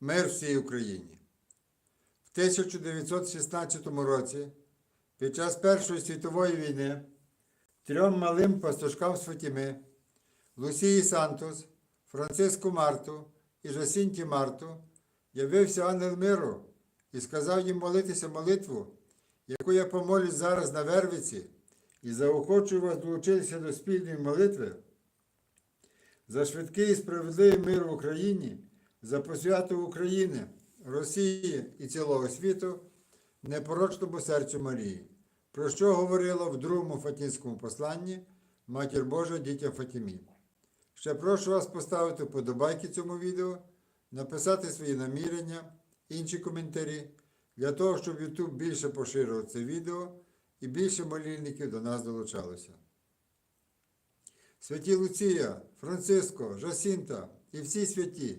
Мир всій Україні. В 1916 році, під час Першої світової війни, трьом малим пастушкам з Фатіми, Лусії Сантос, Франциску Марту і Жасінті Марту, явився ангел миру і сказав їм молитися молитву, яку я помолюсь зараз на Вервиці, і заохочую вас долучитися до спільної молитви за швидкий і справедливий мир в Україні, за посвяту України, Росії і цілого світу, непорочному серцю Марії, про що говорила в другому Фатінському посланні Матір Божа дітям Фатімі. Ще прошу вас поставити вподобайки цьому відео, написати свої намірення, інші коментарі, для того, щоб YouTube більше поширював це відео і більше молільників до нас долучалося. Святі Луція, Франциско, Жасінта і всі святі,